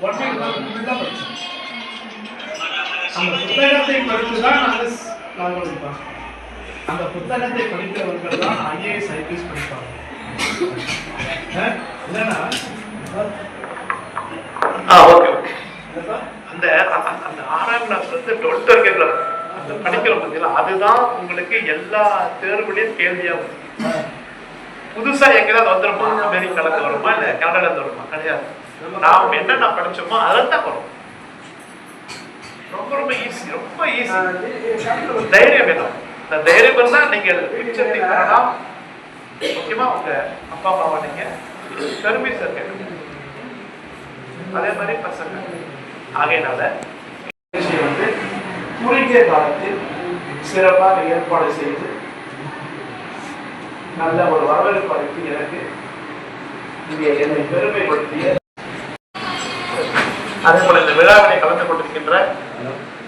one week அந்த புத்தகத்தை படித்து தான் நாங்கள் நாங்கள் படிப்போம் அந்த புத்தகத்தை தான் ஐஏஎஸ் ஐபிஎஸ் படிப்பாங்க. இல்லைன்னா அந்த அந்த- ஆறாம் கிளாஸ் வந்து டுவெல்த் அந்த படிக்கிறோம் பார்த்தீங்களா அதுதான் உங்களுக்கு எல்லா தேர்வுலையும் கேள்வியாக வரும். புதுசா எங்கேயாவது வந்துருமா? அமெரிக்கால இருந்து வருமா? இல்ல கனடால இருந்து வருமா? கிடையாது. நாம் என்னென்ன படிச்சோமோ அதில் தான் வரும். ரொம்ப ரொம்ப ஈஸி ரொம்ப ஈஸி தைரியம் வேணும். இந்த தைரியம் இருந்தா நீங்க உச்சத்தை பெறலாம் முக்கியமா உங்க அப்பா அம்மாவை நீங்க பெருமை சேர்க்க அதே மாதிரி பசங்க. ஆகையினால விஷயம் வந்து குறுகிய காலத்தில் சிறப்பாக ஏற்பாடு செய்து நல்ல ஒரு வரவேற்பு அளித்து எனக்கு. இங்கே என்னை பெருமைப்படுத்திய அதே போல இந்த விழாவினை கலந்து கொண்டிருக்கின்ற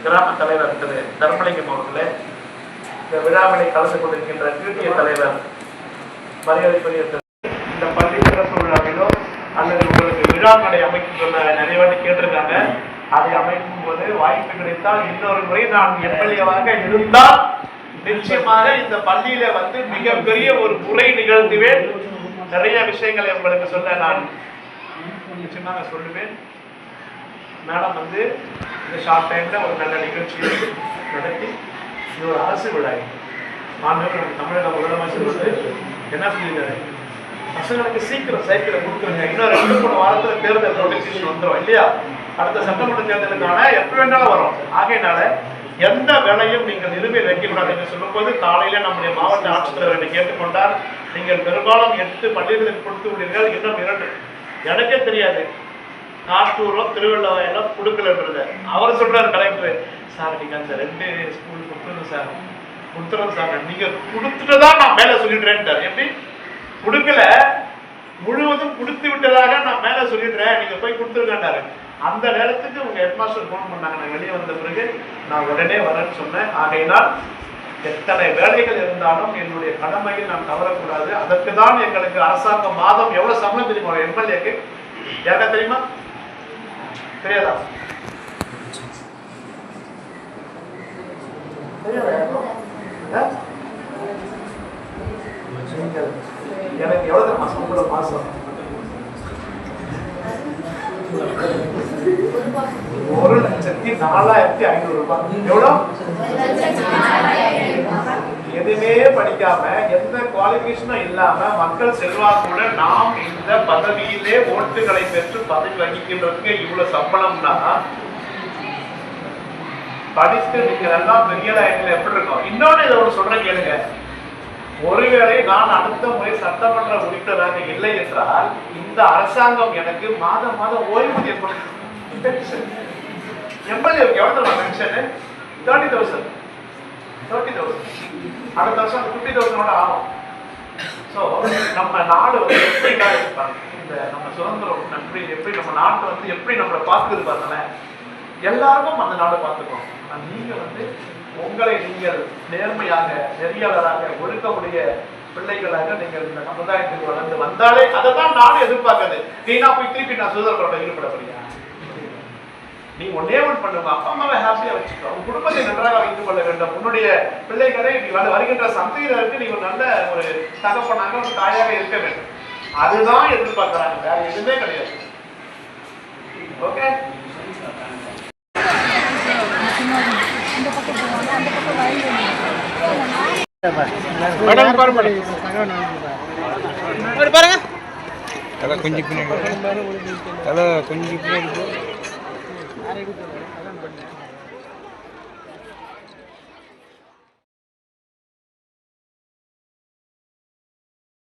கிராம தலைவர் திரு தர்மலிங்கம் அவர்களே இந்த விழாவினை கலந்து கொண்டிருக்கின்ற பியூட்டிய தலைவர் மரியாதைக்குரிய இந்த பள்ளி சிறப்பு விழாவிலோ அல்லது உங்களுக்கு விழா கடை அமைக்கும் சொல்ல நிறைய வாட்டி கேட்டிருக்காங்க. அதை அமைக்கும் போது வாய்ப்பு கிடைத்தால் இன்னொரு முறை நான் எம்எல்ஏவாக இருந்தால் நிச்சயமாக இந்த பள்ளியில வந்து மிகப்பெரிய ஒரு முறை நிகழ்த்துவேன். நிறைய விஷயங்களை உங்களுக்கு சொல்ல நான் நிச்சயமாக சொல்லுவேன். மேடம் வந்து இந்த ஷார்ட் டைம்ல ஒரு நல்ல நிகழ்ச்சியை நடத்தி இது ஒரு அரசு விழா மாண்புமிகு தமிழக முதலமைச்சர் வந்து என்ன சொல்லியிருக்காரு? பசங்களுக்கு சீக்கிரம் சைக்கிளை கொடுத்துருங்க. இன்னும் ரெண்டு மூணு வாரத்தில் தேர்தல் நோட்டிஃபிகேஷன் வந்துடும் இல்லையா? அடுத்த சட்டமன்ற தேர்தலுக்கான எப்போ வேணாலும் வரும். ஆகையினால எந்த வேலையும் நீங்கள் நிலுவையில் வைக்கக்கூடாது என்று சொல்லும்போது காலையில நம்முடைய மாவட்ட ஆட்சித்தலைவர் என்னை கேட்டுக்கொண்டார். நீங்கள் பெரும்பாலும் எட்டு பள்ளிகளுக்கு கொடுத்து விடுவீர்கள் இன்னும் இரண்டு. எனக்கே தெரியாது. நாட்டூரோ திருவள்ளுவரோ கொடுக்கலன்றது அவர் சொல்றாரு கலெக்டர் சார் நீங்க அந்த ரெண்டு ஸ்கூல் கொடுத்துருங்க சார். கொடுத்துறோம் சார். நீங்க கொடுத்துட்டு தான் நான் மேல சொல்லிடுறேன்ட்டார் எப்படி? கொடுக்கல. முழுவதும் கொடுத்து விட்டதாக நான் மேல சொல்லிடுறேன். நீங்க போய் கொடுத்துருக்கேன்டாரு அந்த நேரத்துக்கு உங்க ஹெட்மாஸ்டர் ஃபோன் பண்ணாங்க. நான் வெளியே வந்த பிறகு நான் உடனே வரேன்னு சொன்னேன். ஆகையினால் எத்தனை வேலைகள் இருந்தாலும் என்னுடைய கடமையில் நான் தவறக்கூடாது. அதற்கு தான் எங்களுக்கு அரசாங்கம் மாதம் எவ்வளவு சம்பளம் தெரியுமா? எம்எல்ஏக்கு யாருக்கா தெரியுமா? தெரியாதா? தெரியாதா யாருக்கும்? ஆ? எனக்கு எவ்வளவு தெரியுமா சம்பளம் மாசம் ஒரு லட்சத்தி நாலாயிரத்தி ஐநூறு ரூபாய். எவ்வளோ? எதுவுமே படிக்காம எந்த குவாலிபிகேஷனும் இல்லாம மக்கள் செல்வாக்குடன் நாம் இந்த பதவியிலே ஓட்டுகளை பெற்று பதவி வகிக்கின்றதுக்கு இவ்வளவு சம்பளம்னா படித்து நீங்க எல்லாம் பெரிய லைன்ல எப்படி இருக்கும்? இன்னொன்னு இதை ஒரு சொல்றேன் கேளுங்க. ஒருவேளை நான் அடுத்த முறை சட்டமன்ற உறுப்பினராக இல்லை என்றால் இந்த அரசாங்கம் எனக்கு மாதம் மாதம் ஓய்வூதியம் கொடுக்கும் எம்எல்ஏ எவ்வளவு pension thirty thousand thirty thousand அடுத்த வருஷம் ஃபிஃப்டி தௌசண்டோட ஆகும். ஸோ நம்ம நாடு வந்து எப்படி இருப்பாங்க? இந்த நம்ம சுதந்திரம் எப்படி எப்படி நம்ம நாட்டை வந்து எப்படி நம்மளை பார்த்துக்குது பாருங்களேன். எல்லாருக்கும் அந்த நாடை பார்த்துக்கணும் ஆனால் நீங்கள் வந்து உங்களை நீங்கள் நேர்மையாக நெறியாளராக ஒழுக்கமுடைய பிள்ளைகளாக நீங்கள் இந்த சமுதாயத்துக்கு வளர்ந்து வந்தாலே அதை தான் நாடு எதிர்பார்க்குது. நீனா போய் திருப்பி நான் சுதந்திரத்தோட ஈடுபட முடியாது நீ ஒன்னே ஒன்று பண்ணுங்க அப்பா அம்மாவை ஹாப்பியா வச்சுக்கோ. உன் குடும்பத்தை நன்றாக வைத்துக் கொள்ள வேண்டும். உன்னுடைய பிள்ளைகளை நீ வரு- வருகின்ற சந்ததியினருக்கு நீ ஒரு நல்ல ஒரு தகப்பனாக ஒரு தாயாக இருக்க வேண்டும். அதுதான் எதிர்பார்க்கறாங்க. வேற எதுவுமே கிடையாது. ஓகே தலை கொஞ்சம் பின்னாடி தலை கொஞ்சம் பின்னாடி रेडी कर रहा है अगर बढ़ जाए